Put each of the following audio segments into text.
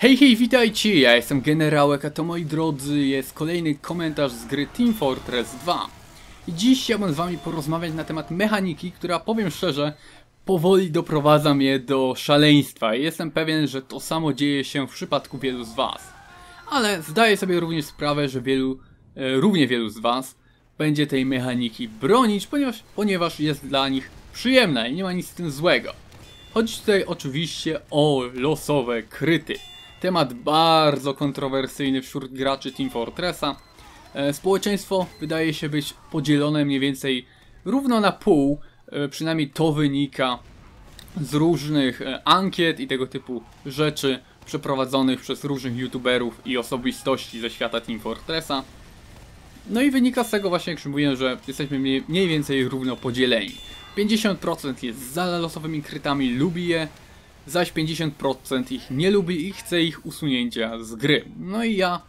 Hej, hej, witajcie, ja jestem Generałek, a to moi drodzy jest kolejny komentarz z gry Team Fortress 2. I dziś chciałbym z wami porozmawiać na temat mechaniki, która powiem szczerze, powoli doprowadza mnie do szaleństwa i jestem pewien, że to samo dzieje się w przypadku wielu z was. Ale zdaję sobie również sprawę, że wielu, e, równie wielu z was będzie tej mechaniki bronić, ponieważ, ponieważ jest dla nich przyjemna i nie ma nic z tym złego. Chodzi tutaj oczywiście o losowe kryty. Temat bardzo kontrowersyjny wśród graczy Team Fortressa. E, Społeczeństwo wydaje się być podzielone mniej więcej równo na pół, e, przynajmniej to wynika z różnych e, ankiet i tego typu rzeczy przeprowadzonych przez różnych youtuberów i osobistości ze świata Team Fortressa. No i wynika z tego właśnie, jak mówiłem, że jesteśmy mniej, mniej więcej równo podzieleni. 50% jest za losowymi krytami, lubi je, zaś 50% ich nie lubi i chce ich usunięcia z gry. No i ja,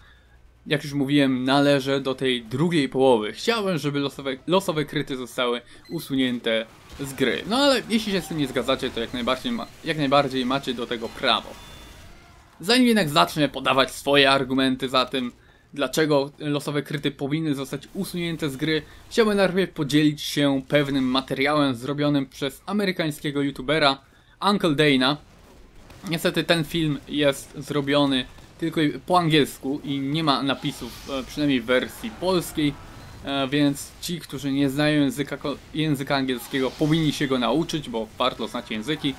jak już mówiłem, należę do tej drugiej połowy. Chciałem, żeby losowe, losowe kryty zostały usunięte z gry. No ale jeśli się z tym nie zgadzacie, to jak najbardziej, ma, jak najbardziej macie do tego prawo. Zanim jednak zacznę podawać swoje argumenty za tym, dlaczego losowe kryty powinny zostać usunięte z gry, chciałbym najpierw podzielić się pewnym materiałem zrobionym przez amerykańskiego youtubera Uncle Dana. Niestety ten film jest zrobiony tylko po angielsku i nie ma napisów, e, przynajmniej w wersji polskiej, e, więc ci, którzy nie znają języka, języka angielskiego powinni się go nauczyć, bo warto znać języki.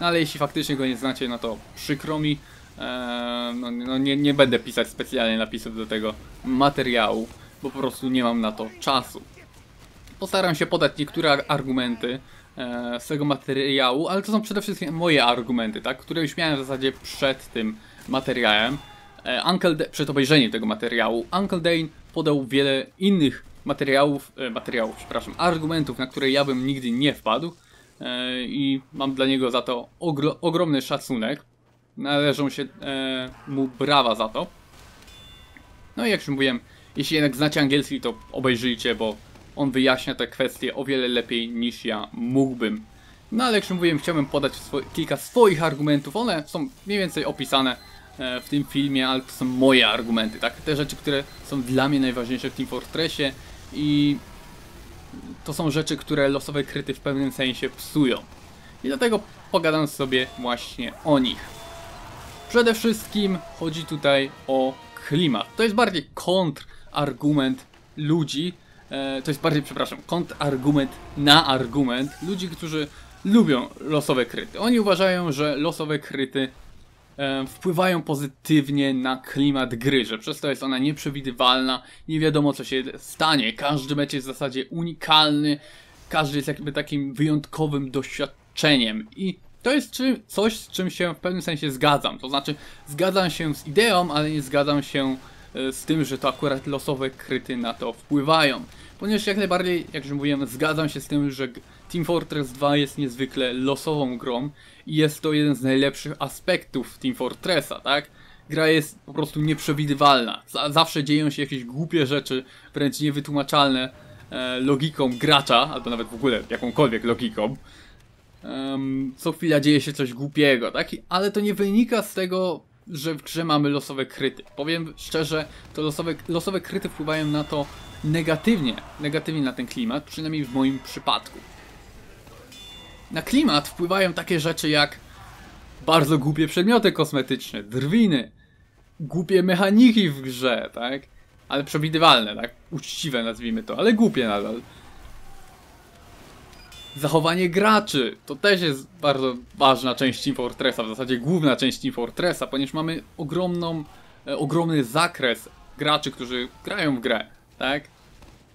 No ale jeśli faktycznie go nie znacie, no to przykro mi. Eee, no, no nie, nie będę pisać specjalnie napisów do tego materiału, bo po prostu nie mam na to czasu. Postaram się podać niektóre argumenty e, z tego materiału, ale to są przede wszystkim moje argumenty, tak, które już miałem w zasadzie przed tym materiałem. E, Uncle De przed obejrzeniem tego materiału. Uncle Dane podał wiele innych materiałów, e, materiałów, przepraszam, argumentów, na które ja bym nigdy nie wpadł e, i mam dla niego za to ogro ogromny szacunek. Należą się e, mu brawa za to. No i jak już mówiłem, jeśli jednak znacie angielski, to obejrzyjcie, bo on wyjaśnia te kwestie o wiele lepiej niż ja mógłbym. No ale jak już mówiłem, chciałbym podać swo kilka swoich argumentów. One są mniej więcej opisane e, w tym filmie, ale to są moje argumenty, tak? Te rzeczy, które są dla mnie najważniejsze w Team Fortressie i to są rzeczy, które losowe kryty w pewnym sensie psują. I dlatego pogadam sobie właśnie o nich. Przede wszystkim chodzi tutaj o klimat. To jest bardziej kontrargument ludzi, to jest bardziej, przepraszam, kontrargument na argument ludzi, którzy lubią losowe kryty. Oni uważają, że losowe kryty e, wpływają pozytywnie na klimat gry, że przez to jest ona nieprzewidywalna, nie wiadomo co się stanie, każdy mecz jest w zasadzie unikalny, każdy jest jakby takim wyjątkowym doświadczeniem i to jest czy, coś, z czym się w pewnym sensie zgadzam. To znaczy, zgadzam się z ideą, ale nie zgadzam się e, z tym, że to akurat losowe kryty na to wpływają. Ponieważ jak najbardziej, jak już mówiłem, zgadzam się z tym, że Team Fortress 2 jest niezwykle losową grą i jest to jeden z najlepszych aspektów Team Fortressa, tak? Gra jest po prostu nieprzewidywalna. Zawsze dzieją się jakieś głupie rzeczy, wręcz niewytłumaczalne e, logiką gracza, albo nawet w ogóle jakąkolwiek logiką um, co chwila dzieje się coś głupiego, tak? Ale to nie wynika z tego, że w grze mamy losowe kryty. Powiem szczerze, to losowe, losowe kryty wpływają na to negatywnie, negatywnie na ten klimat, przynajmniej w moim przypadku. Na klimat wpływają takie rzeczy jak bardzo głupie przedmioty kosmetyczne, drwiny, głupie mechaniki w grze, tak? Ale przewidywalne, tak? Uczciwe nazwijmy to, ale głupie nadal. Zachowanie graczy to też jest bardzo ważna część Team Fortressa, w zasadzie główna część Team Fortressa, ponieważ mamy ogromną, e, ogromny zakres graczy, którzy grają w grę, tak?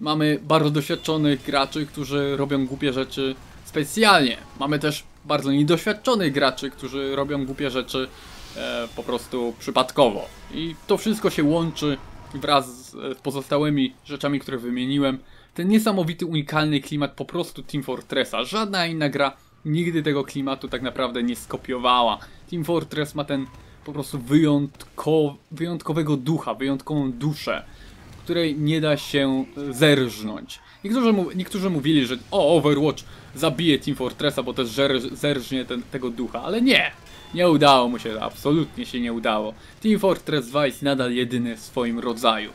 Mamy bardzo doświadczonych graczy, którzy robią głupie rzeczy specjalnie. Mamy też bardzo niedoświadczonych graczy, którzy robią głupie rzeczy e, po prostu przypadkowo. I to wszystko się łączy wraz z e, pozostałymi rzeczami, które wymieniłem ten niesamowity, unikalny klimat po prostu Team Fortressa. Żadna inna gra nigdy tego klimatu tak naprawdę nie skopiowała. Team Fortress ma ten po prostu wyjątkow wyjątkowego ducha, wyjątkową duszę, której nie da się zerżnąć. Niektórzy, niektórzy mówili, że o, Overwatch zabije Team Fortressa, bo też zerżnie ten, tego ducha, ale nie. Nie udało mu się, absolutnie się nie udało. Team Fortress 2 jest nadal jedyny w swoim rodzaju.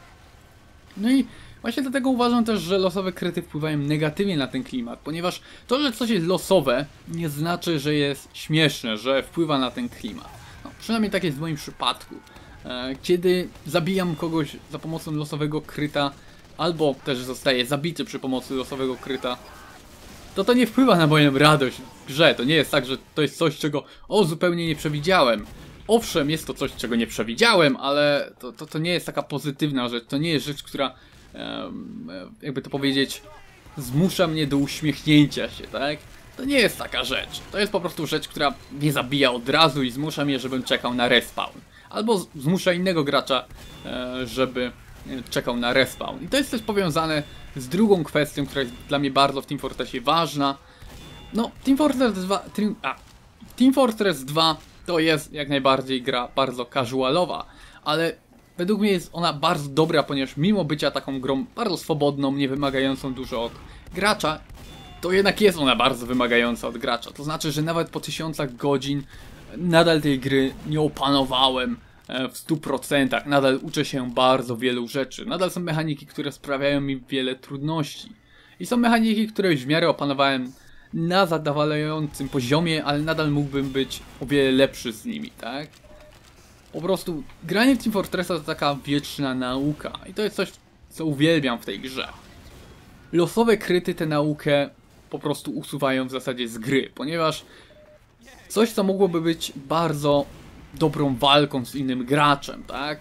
No i właśnie dlatego uważam też, że losowe kryty wpływają negatywnie na ten klimat, ponieważ to, że coś jest losowe, nie znaczy, że jest śmieszne, że wpływa na ten klimat. No, przynajmniej tak jest w moim przypadku. E, kiedy zabijam kogoś za pomocą losowego kryta, albo też zostaje zabity przy pomocy losowego kryta, to to nie wpływa na moją radość w grze. To nie jest tak, że to jest coś, czego o zupełnie nie przewidziałem. Owszem, jest to coś, czego nie przewidziałem, ale to, to, to nie jest taka pozytywna rzecz. To nie jest rzecz, która, jakby to powiedzieć, zmusza mnie do uśmiechnięcia się, tak? To nie jest taka rzecz. To jest po prostu rzecz, która mnie zabija od razu i zmusza mnie, żebym czekał na respawn. Albo zmusza innego gracza, e, żeby czekał na respawn. I to jest też powiązane z drugą kwestią, która jest dla mnie bardzo w Team Fortressie ważna. No, Team Fortress 2, Team, a, Team Fortress 2 to jest jak najbardziej gra bardzo casualowa, ale według mnie jest ona bardzo dobra, ponieważ mimo bycia taką grą bardzo swobodną, nie wymagającą dużo od gracza, to jednak jest ona bardzo wymagająca od gracza. To znaczy, że nawet po tysiącach godzin nadal tej gry nie opanowałem e, w 100%. Nadal uczę się bardzo wielu rzeczy. Nadal są mechaniki, które sprawiają mi wiele trudności. I są mechaniki, które już w miarę opanowałem na zadowalającym poziomie, ale nadal mógłbym być o wiele lepszy z nimi, tak? Po prostu granie w Team Fortressa to taka wieczna nauka i to jest coś, co uwielbiam w tej grze. Losowe kryty tę naukę po prostu usuwają w zasadzie z gry, ponieważ coś, co mogłoby być bardzo dobrą walką z innym graczem, tak?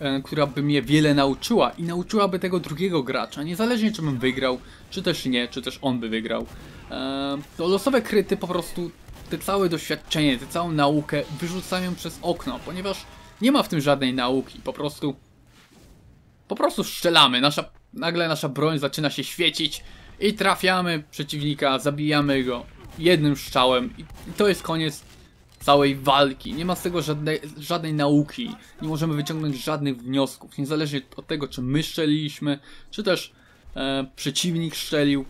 E, która by mnie wiele nauczyła i nauczyłaby tego drugiego gracza, niezależnie czy bym wygrał, czy też nie, czy też on by wygrał. E, to losowe kryty po prostu te całe doświadczenie, tę całą naukę wyrzucają przez okno, ponieważ nie ma w tym żadnej nauki, po prostu po prostu strzelamy, nasza, nagle nasza broń zaczyna się świecić i trafiamy przeciwnika, zabijamy go jednym strzałem i to jest koniec całej walki. Nie ma z tego żadnej, żadnej nauki, nie możemy wyciągnąć żadnych wniosków, niezależnie od tego, czy my strzeliliśmy, czy też e, przeciwnik strzelił.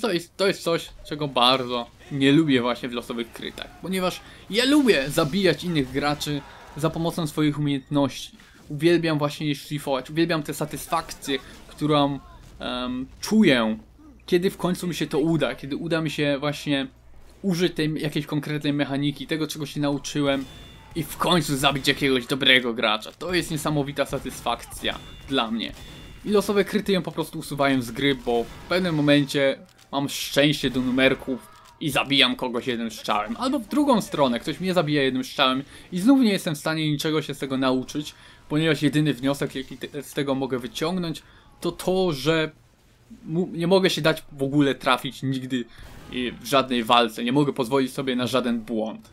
To jest, to jest coś, czego bardzo nie lubię właśnie w losowych krytach, ponieważ ja lubię zabijać innych graczy za pomocą swoich umiejętności. Uwielbiam właśnie je szlifować, uwielbiam tę satysfakcję, którą um, czuję, kiedy w końcu mi się to uda, kiedy uda mi się właśnie użyć tej jakiejś konkretnej mechaniki, tego czego się nauczyłem i w końcu zabić jakiegoś dobrego gracza. To jest niesamowita satysfakcja dla mnie. I losowe kryty ją po prostu usuwają z gry, bo w pewnym momencie mam szczęście do numerków i zabijam kogoś jednym strzałem. Albo w drugą stronę, ktoś mnie zabija jednym strzałem i znów nie jestem w stanie niczego się z tego nauczyć, ponieważ jedyny wniosek, jaki z tego mogę wyciągnąć, to to, że nie mogę się dać w ogóle trafić nigdy w żadnej walce, nie mogę pozwolić sobie na żaden błąd.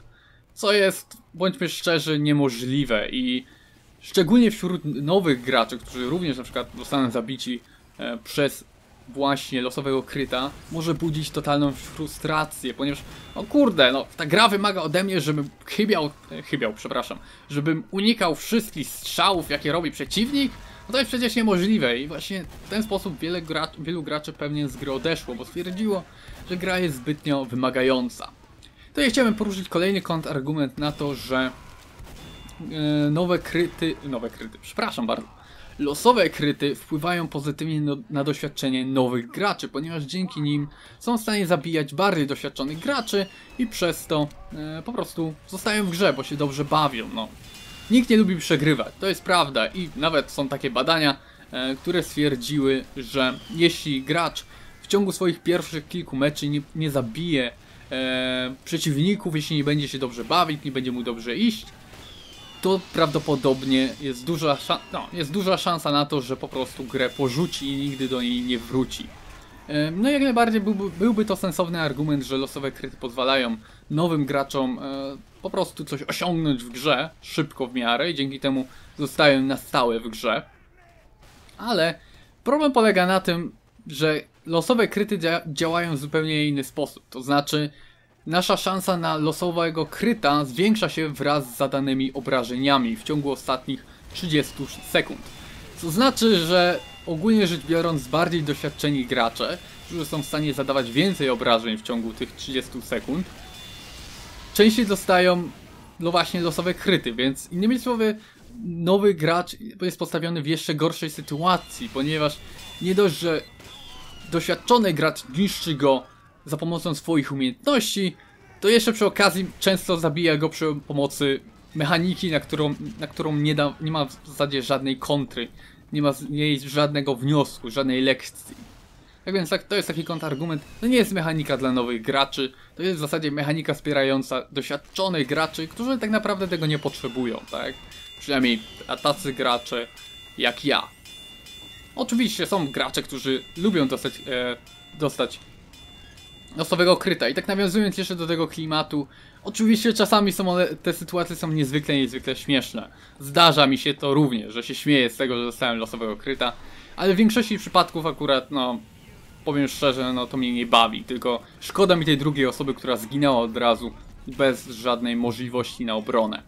Co jest, bądźmy szczerzy, niemożliwe i szczególnie wśród nowych graczy, którzy również na przykład zostaną zabici e, przez właśnie losowego kryta, może budzić totalną frustrację, ponieważ, no kurde, no ta gra wymaga ode mnie, żebym chybiał, e, chybiał, przepraszam, żebym unikał wszystkich strzałów, jakie robi przeciwnik, no to jest przecież niemożliwe i właśnie w ten sposób wiele wielu graczy pewnie z gry odeszło, bo stwierdziło, że gra jest zbytnio wymagająca. To ja chciałem poruszyć kolejny kontrargument na to, że nowe kryty, nowe kryty, przepraszam bardzo, losowe kryty wpływają pozytywnie no, na doświadczenie nowych graczy, ponieważ dzięki nim są w stanie zabijać bardziej doświadczonych graczy i przez to e, po prostu zostają w grze, bo się dobrze bawią. No. Nikt nie lubi przegrywać, to jest prawda i nawet są takie badania, e, które stwierdziły, że jeśli gracz w ciągu swoich pierwszych kilku meczy nie, nie zabije e, przeciwników, jeśli nie będzie się dobrze bawić, nie będzie mu dobrze iść, to prawdopodobnie jest duża, no, jest duża szansa na to, że po prostu grę porzuci i nigdy do niej nie wróci. E, no jak najbardziej byłby, byłby to sensowny argument, że losowe kryty pozwalają nowym graczom e, po prostu coś osiągnąć w grze szybko w miarę i dzięki temu zostają na stałe w grze. Ale problem polega na tym, że losowe kryty dzia działają w zupełnie inny sposób. To znaczy, nasza szansa na losowego kryta zwiększa się wraz z zadanymi obrażeniami w ciągu ostatnich 30 sekund. Co znaczy, że ogólnie rzecz biorąc bardziej doświadczeni gracze, którzy są w stanie zadawać więcej obrażeń w ciągu tych 30 sekund, częściej dostają no właśnie losowe kryty, więc innymi słowy nowy gracz jest postawiony w jeszcze gorszej sytuacji, ponieważ nie dość, że doświadczony gracz niszczy go za pomocą swoich umiejętności, to jeszcze przy okazji często zabija go przy pomocy mechaniki, na którą, na którą nie, da, nie ma w zasadzie żadnej kontry, nie ma z niej żadnego wniosku, żadnej lekcji. Tak więc tak, to jest taki kontrargument, to nie jest mechanika dla nowych graczy, to jest w zasadzie mechanika wspierająca doświadczonych graczy, którzy tak naprawdę tego nie potrzebują, tak? Przynajmniej tacy gracze jak ja. Oczywiście są gracze, którzy lubią dostać, e, dostać losowego kryta i tak nawiązując jeszcze do tego klimatu, oczywiście czasami są one, te sytuacje są niezwykle, niezwykle śmieszne. Zdarza mi się to również, że się śmieję z tego, że dostałem losowego kryta, ale w większości przypadków akurat, no, powiem szczerze, no to mnie nie bawi, tylko szkoda mi tej drugiej osoby, która zginęła od razu bez żadnej możliwości na obronę.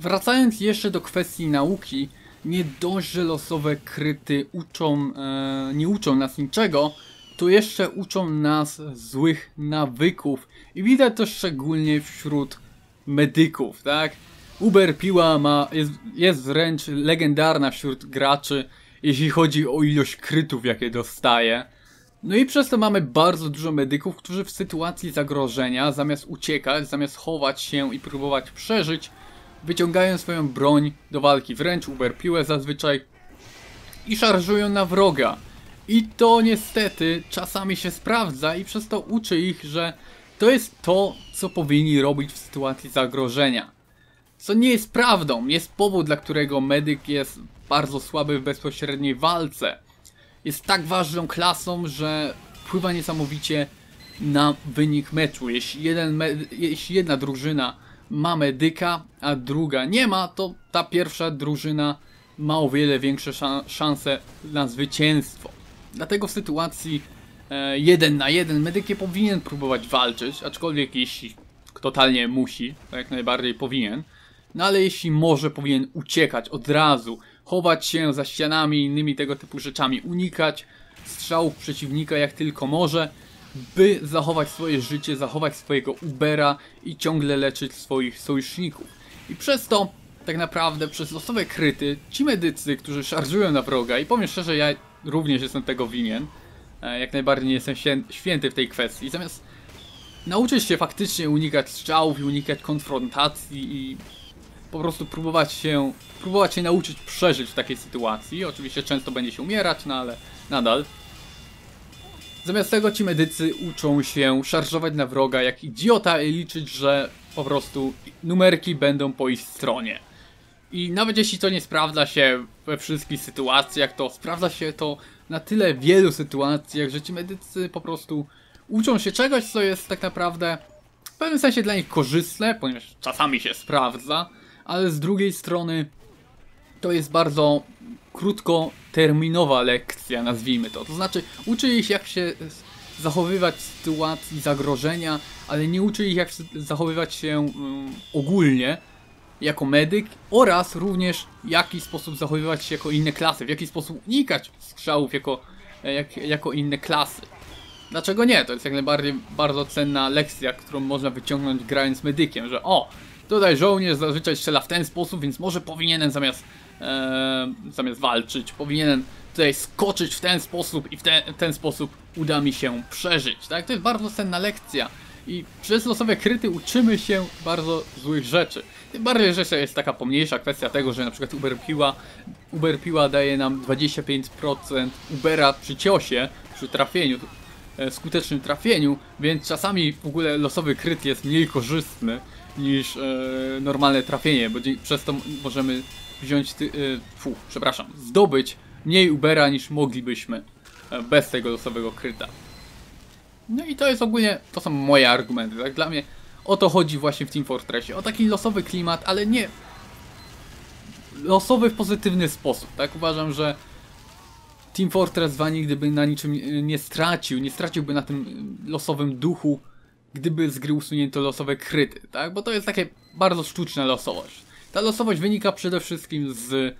Wracając jeszcze do kwestii nauki, nie dość, że losowe kryty uczą, e, nie uczą nas niczego, to jeszcze uczą nas złych nawyków. I widać to szczególnie wśród medyków, tak? Uber Piła ma, jest, jest wręcz legendarna wśród graczy, jeśli chodzi o ilość krytów, jakie dostaje. No i przez to mamy bardzo dużo medyków, którzy w sytuacji zagrożenia, zamiast uciekać, zamiast chować się i próbować przeżyć, wyciągają swoją broń do walki, wręcz Uber Piłę zazwyczaj i szarżują na wroga. I to niestety czasami się sprawdza i przez to uczy ich, że to jest to, co powinni robić w sytuacji zagrożenia. Co nie jest prawdą, jest powód, dla którego medyk jest bardzo słaby w bezpośredniej walce. Jest tak ważną klasą, że wpływa niesamowicie na wynik meczu. Jeśli, jeden jeśli jedna drużyna ma medyka, a druga nie ma, to ta pierwsza drużyna ma o wiele większe szanse na zwycięstwo. Dlatego w sytuacji e, jeden na jeden medyk nie powinien próbować walczyć, aczkolwiek jeśli totalnie musi, to jak najbardziej powinien. No ale jeśli może, powinien uciekać od razu, chować się za ścianami i innymi tego typu rzeczami, unikać strzałów przeciwnika jak tylko może, by zachować swoje życie, zachować swojego Ubera i ciągle leczyć swoich sojuszników. I przez to, tak naprawdę, przez losowe kryty, ci medycy, którzy szarżują na wroga, i powiem szczerze, ja również jestem tego winien. E, jak najbardziej nie jestem święty w tej kwestii. Zamiast nauczyć się faktycznie unikać strzałów i unikać konfrontacji i po prostu próbować się, próbować się nauczyć przeżyć w takiej sytuacji. Oczywiście często będzie się umierać, no ale nadal. Zamiast tego ci medycy uczą się szarżować na wroga jak idiota i liczyć, że po prostu numerki będą po ich stronie. I nawet jeśli to nie sprawdza się we wszystkich sytuacjach, to sprawdza się to na tyle wielu sytuacjach, że ci medycy po prostu uczą się czegoś, co jest tak naprawdę w pewnym sensie dla nich korzystne, ponieważ czasami się sprawdza, ale z drugiej strony to jest bardzo krótkoterminowa lekcja, nazwijmy to. To znaczy, uczy ich jak się zachowywać w sytuacji zagrożenia, ale nie uczy ich jak zachowywać się um, ogólnie, jako medyk oraz również w jaki sposób zachowywać się jako inne klasy, w jaki sposób unikać strzałów jako, e, jak, jako inne klasy. Dlaczego nie? To jest jak najbardziej bardzo cenna lekcja, którą można wyciągnąć grając medykiem, że o, tutaj żołnierz zazwyczaj strzela w ten sposób, więc może powinienem zamiast, e, zamiast walczyć, powinienem tutaj skoczyć w ten sposób i w ten, ten sposób uda mi się przeżyć, tak? To jest bardzo cenna lekcja i przez losowe kryty uczymy się bardzo złych rzeczy. Tym bardziej, że jest taka pomniejsza kwestia tego, że na przykład Uber Piła, Uber Piła daje nam 25% Ubera przy ciosie, przy trafieniu, e, skutecznym trafieniu, więc czasami w ogóle losowy kryt jest mniej korzystny niż e, normalne trafienie, bo przez to możemy wziąć, ty, e, fu, przepraszam, zdobyć mniej Ubera niż moglibyśmy e, bez tego losowego kryta. No i to jest ogólnie, to są moje argumenty, tak? Dla mnie o to chodzi właśnie w Team Fortressie, o taki losowy klimat, ale nie losowy w pozytywny sposób, tak? Uważam, że Team Fortress 2 nigdy by na niczym nie stracił, nie straciłby na tym losowym duchu, gdyby z gry usunięto losowe kryty, tak? Bo to jest takie bardzo sztuczna losowość. Ta losowość wynika przede wszystkim z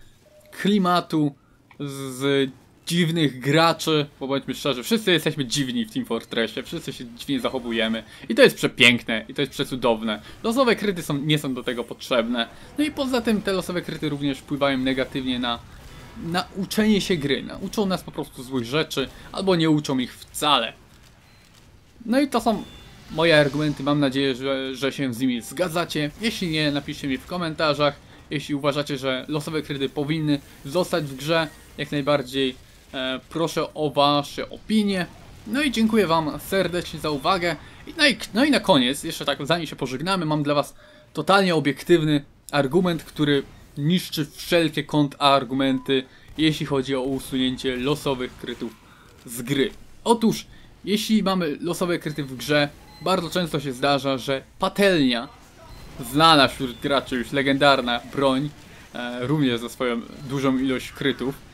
klimatu, z dziwnych graczy, bo bądźmy szczerzy, wszyscy jesteśmy dziwni w Team Fortressie, wszyscy się dziwnie zachowujemy i to jest przepiękne i to jest przecudowne. Losowe kryty są, nie są do tego potrzebne. No i poza tym te losowe kryty również wpływają negatywnie na, na uczenie się gry. Na, uczą nas po prostu złych rzeczy, albo nie uczą ich wcale. No i to są moje argumenty, mam nadzieję, że, że się z nimi zgadzacie. Jeśli nie, napiszcie mi w komentarzach. Jeśli uważacie, że losowe kryty powinny zostać w grze, jak najbardziej proszę o wasze opinie. No i dziękuję wam serdecznie za uwagę. No, i, no i na koniec, jeszcze tak zanim się pożegnamy, mam dla was totalnie obiektywny argument, który niszczy wszelkie kontrargumenty, jeśli chodzi o usunięcie losowych krytów z gry. Otóż, jeśli mamy losowe kryty w grze, bardzo często się zdarza, że patelnia, znana wśród graczy już legendarna broń, e, również za swoją dużą ilość krytów.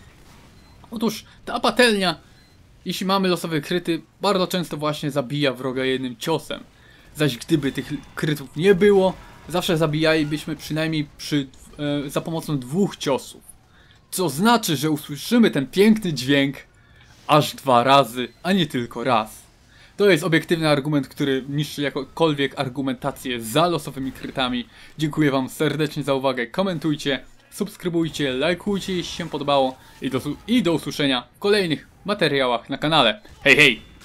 Otóż ta patelnia, jeśli mamy losowe kryty, bardzo często właśnie zabija wroga jednym ciosem. Zaś gdyby tych krytów nie było, zawsze zabijalibyśmy przynajmniej przy, e, za pomocą dwóch ciosów. Co znaczy, że usłyszymy ten piękny dźwięk aż dwa razy, a nie tylko raz. To jest obiektywny argument, który niszczy jakąkolwiek argumentację za losowymi krytami. Dziękuję Wam serdecznie za uwagę. Komentujcie, subskrybujcie, lajkujcie, jeśli się podobało. I do, i do usłyszenia w kolejnych materiałach na kanale. Hej, hej!